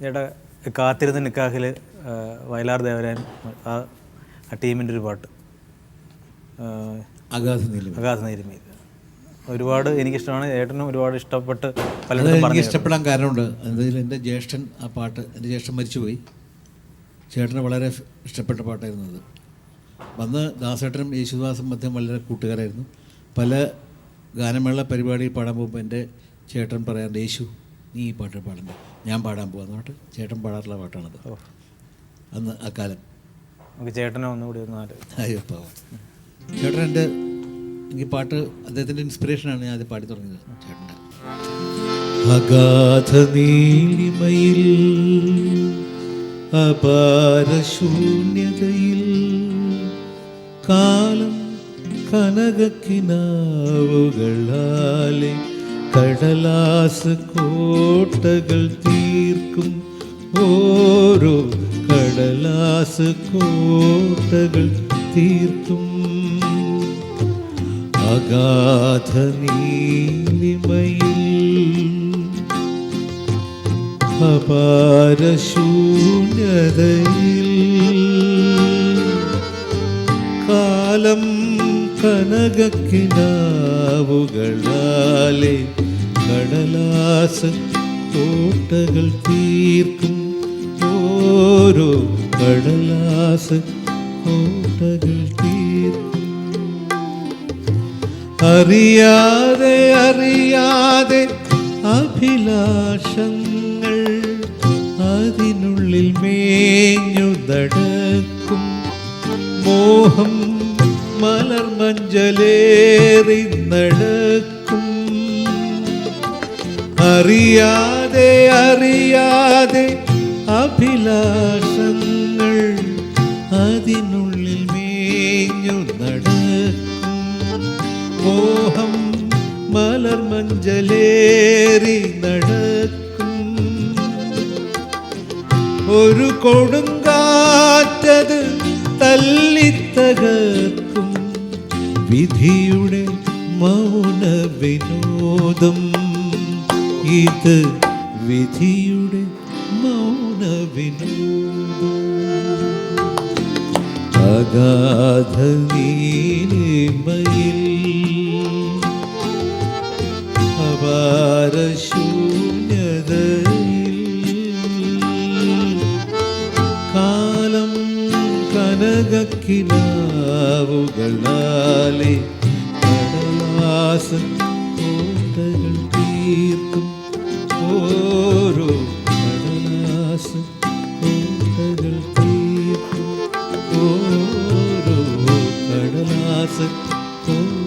ചേട്ടാ കാത്തിരുന്ന നിക്കാഹിൽ വയലാർ ദേവരാൻ ആ ആ ടീമിന്റെ ഒരു പാട്ട്. ആ, അഗാധ നീലം അഗാധ നീലിമ ഒരുപാട് എനിക്കിഷ്ടമാണ്. ഏട്ടനും ഒരുപാട് ഇഷ്ടപ്പെട്ട് പലരും എനിക്ക് ഇഷ്ടപ്പെടാൻ കാരണമുണ്ട്. എന്തെങ്കിലും എന്റെ ജ്യേഷ്ഠൻ ആ പാട്ട് എന്റെ ജ്യേഷ്ഠൻ മരിച്ചുപോയി. ചേട്ടന് വളരെ ഇഷ്ടപ്പെട്ട പാട്ടായിരുന്നു അത്. വന്ന് ദാസേട്ടനും യേശുദാസും മധ്യം വളരെ കൂട്ടുകാരായിരുന്നു. പല ഗാനമേള പരിപാടി പാടാൻ പോകുമ്പോൾ എന്റെ ചേട്ടൻ പറയാറുണ്ട് യേശു നീ ഈ പാട്ട് പാടണ്ട. ഞാൻ പാടാൻ പോകാന്ന് പാട്ട് ചേട്ടൻ പാടാറുള്ള പാട്ടാണത്. അന്ന് അക്കാലം. നമുക്ക് ചേട്ടനെ ഒന്നുകൂടി ഒന്ന് അയ്യോ പാവം. ചേട്ടൻ എന്റെ എനിക്ക് പാട്ട് അദ്ദേഹത്തിന്റെ ഇൻസ്പിറേഷനാണ് ഞാൻ അത് പാടി തുടങ്ങിയത്. ചേട്ടന്റെ. അഗാധ നീലിമയിൽ അപാരശൂന്യതയിൽ കാലം കനകക്കിനാവുകളാലെ കടലാസ് കോട്ടകൾ തീർക്കും. ഓരോ കടലാസ് കോട്ടകൾ തീർക്കും. അഗാധ നീലിമയിൽ അപാരശൂന്യതയിൽ കാലം കനകക്കിനാവുകളാലെ കടലാസ കോട്ടകൾ തീർക്കും. ഓരോ കടലാസ കോട്ടകൾ തീർക്കും. അറിയാതെ അറിയാതെ അഭിലാഷങ്ങൾ അതിനുള്ളിൽ മേഞ്ഞു നടക്കും. മോഹം മലർമഞ്ചലേറി നടക്കും. അറിയാതെ അറിയാതെ അഭിലാഷങ്ങൾ അതിനുള്ളിൽ മേഞ്ഞു നടക്കും. മോഹം മലർമഞ്ചലേറി നടക്കും. ഒരു കൊടുങ്കാറ്റത് തല്ലിത്തകർക്കും വിധിയുടെ മൗന വിനോദം ഇത് വിധിയുടെ മൗന വിനോദം അഗാധ നീലിമയിൽ അപാരശൂന്യതയിൽ കാലം കനകക്കിനാവുകളാലെ കടലാസ കോട്ടകൾ The.